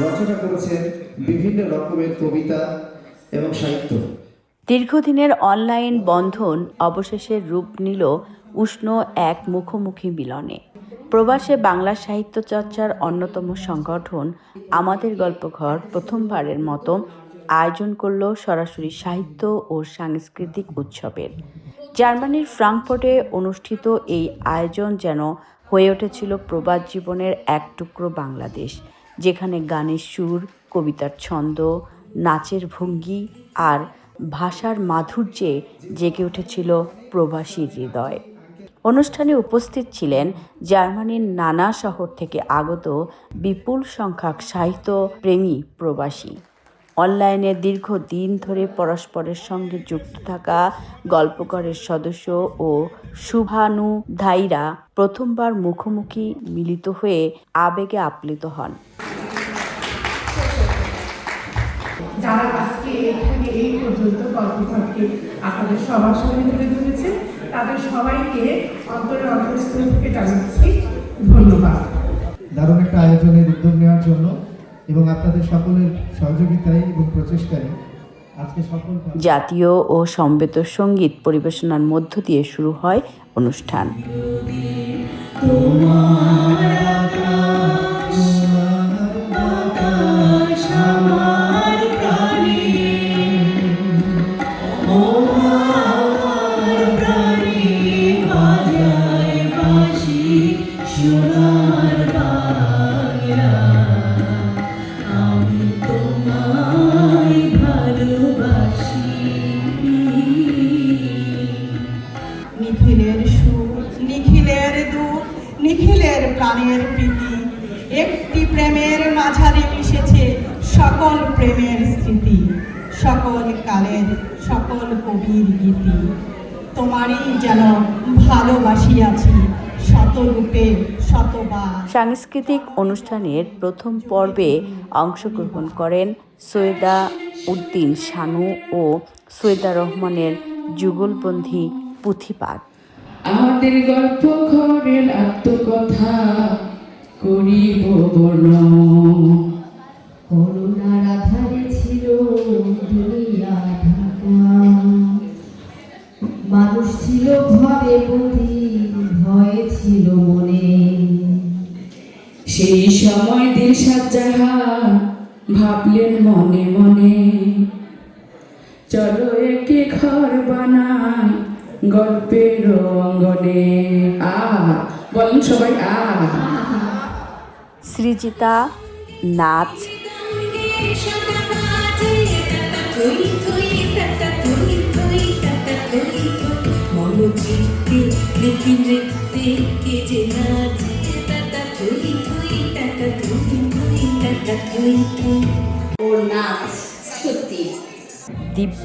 রচনা করেছেন বিভিন্ন রকমের কবিতা এবং সাহিত্য। দীর্ঘদিনের অনলাইন বন্ধন অবশেষে রূপ নিল উষ্ণ এক মুখোমুখি মিলনে। প্রবাসে বাংলা সাহিত্য চর্চার অন্যতম সংগঠন আমাদের গল্পঘর প্রথমবারের মতো আয়োজন করল সরাসরি সাহিত্য ও সাংস্কৃতিক উৎসবের। জার্মানির ফ্রাঙ্কফোর্টে অনুষ্ঠিত এই আয়োজন যেন হয়ে উঠেছিল প্রবাস জীবনের এক টুকরো বাংলাদেশ। যেখানে গানের সুর, কবিতার ছন্দ, নাচের ভঙ্গি আর ভাষার মাধুর্যে জেগে উঠেছিল প্রবাসী হৃদয়। অনুষ্ঠানে উপস্থিত ছিলেন জার্মানির নানা শহর থেকে আগত বিপুল সংখ্যক সাহিত্য প্রেমী প্রবাসী। অনলাইনে দীর্ঘ দিন ধরে পরস্পরের সঙ্গে যুক্ত থাকা গল্পকরের সদস্য ও শুভানুধায়ীরা প্রথমবার মুখোমুখি মিলিত হয়ে আবেগে আপ্লুত হন। যারা আজকে এখানে এই পর্যন্ত গল্পঘরকে আপনাদের সবার সামনে তুলে ধরেছে তাদের সবাইকে অন্তরের অন্তরস্থল থেকে জানাচ্ছি ধন্যবাদ। দারুণ একটা আয়োজনের উদ্যোগ নেওয়ার জন্য এবং আপনাদের সকলের সহযোগিতায় এবং প্রচেষ্টায় আজকে সফল জাতীয় ও সমবেত সংগীত পরিবেশনার মধ্য দিয়ে শুরু হয় অনুষ্ঠান। নিখিলের সুর, নিখিলের দুঃখ নিখিলের প্রাণের প্রীতি, একটি প্রেমের মাঝারে মিশেছে সকল প্রেমের স্মৃতি, সকল কালের, সকল কবির গীতি। তোমারই যেন ভালোবাসিয়াছি শতরূপে সাংস্কৃতিক অনুষ্ঠানের প্রথম পর্বে অংশগ্রহণ করেন সৈয়দা উদ্দিন শানু ও সৈয়দা রহমানের যুগলবন্ধী পুঁথিপাঠ। আমাদের গল্প ঘরের আত্মকথা করিব বর্ণন গল্পের অঙ্গনে আ বলেন সবাই আ সৃজিতা নাচ দিব্য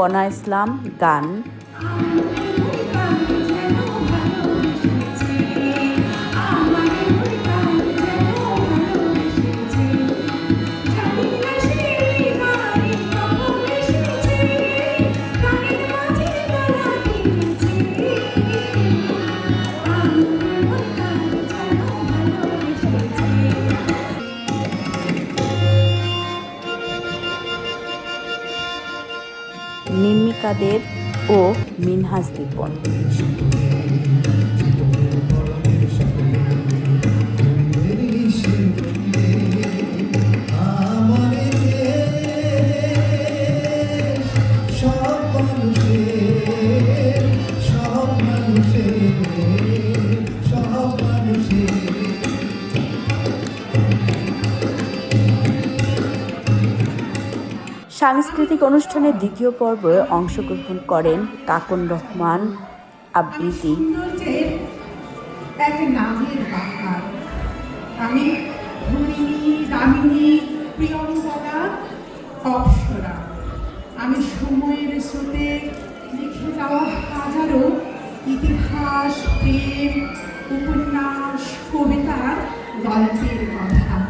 কনা ইসলাম গান। নির্মিকাদের ও মিনহাজ দীপন। সাংস্কৃতিক অনুষ্ঠানের দ্বিতীয় পর্বে অংশগ্রহণ করেন কাকন রহমান অপ্সরা। আমি সময়ের স্রোতে লিখে যাওয়া হাজারো ইতিহাস, প্রেম, উপন্যাস, কবিতার গল্পের কথা।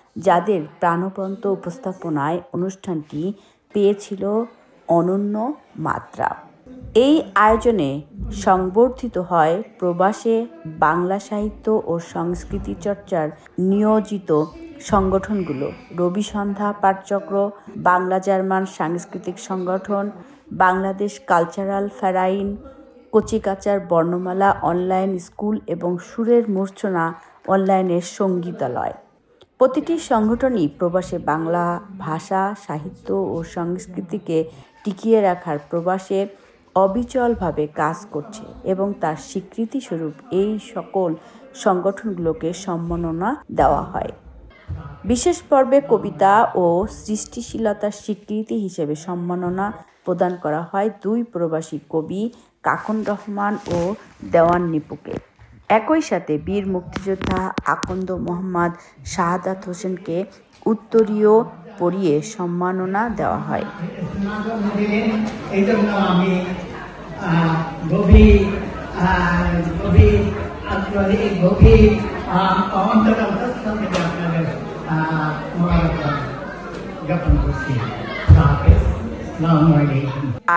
যাদের প্রাণবন্ত উপস্থাপনায় অনুষ্ঠানটি পেয়েছিল অনন্য মাত্রা। এই আয়োজনে সংবর্ধিত হয় প্রবাসে বাংলা সাহিত্য ও সংস্কৃতি চর্চার নিয়োজিত সংগঠনগুলো। রবি সন্ধ্যা পাঠচক্র বাংলা জার্মান সাংস্কৃতিক সংগঠন, বাংলাদেশ কালচারাল ফেরাইন, কচিকাচার বর্ণমালা, অনলাইন স্কুল এবং সুরের মূর্ছনা, অনলাইনের সঙ্গীতালয়। প্রতিটি সংগঠনই প্রবাসে বাংলা ভাষা, সাহিত্য ও সংস্কৃতিকে টিকিয়ে রাখার প্রবাসে অবিচলভাবে কাজ করছে এবং তার স্বীকৃতিস্বরূপ এই সকল সংগঠনগুলোকে সম্মাননা দেওয়া হয়। বিশেষ পর্বে কবিতা ও সৃষ্টিশীলতার স্বীকৃতি হিসেবে সম্মাননা প্রদান করা হয় দুই প্রবাসী কবি কাকন রহমান ও দেওয়ান নিপুকে। একই সাথে বীর মুক্তিযোদ্ধা আকন্দ মোহাম্মদ শাহাদাত হোসেনকে উত্তরীয় পরিয়ে সম্মাননা দেওয়া হয়।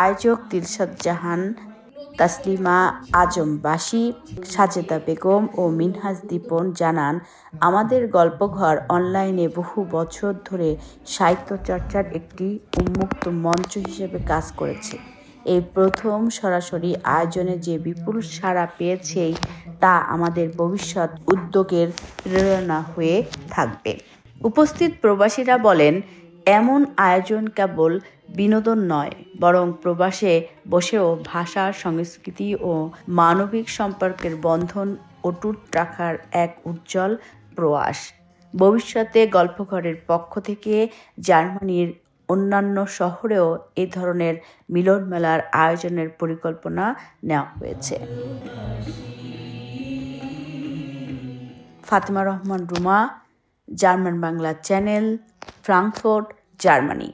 আয়োজক দিলশাদ জাহান তাসলিমা আজম বাসি সাজেদা বেগম ও মিনহাজ দীপন জানান, আমাদের গল্পঘর অনলাইনে বহু বছর ধরে সাহিত্য চর্চার একটি উন্মুক্ত মঞ্চ হিসেবে কাজ করেছে। এই প্রথম সরাসরি আয়োজনে যে বিপুল সাড়া পেয়েছেই তা আমাদের ভবিষ্যৎ উদ্যোগের প্রেরণা হয়ে থাকবে। উপস্থিত প্রবাসীরা বলেন, এমন আয়োজন কেবল বিনোদন নয়, বরং প্রবাসে বসেও ভাষা, সংস্কৃতি ও মানবিক সম্পর্কের বন্ধন অটুট রাখার এক উজ্জ্বল প্রয়াস। ভবিষ্যতে গল্পঘরের পক্ষ থেকে জার্মানির অন্যান্য শহরেও এ ধরনের মিলন মেলার আয়োজনের পরিকল্পনা নেওয়া হয়েছে। Fatima Rahman Ruma, German Bangla channel, Frankfurt, Germany.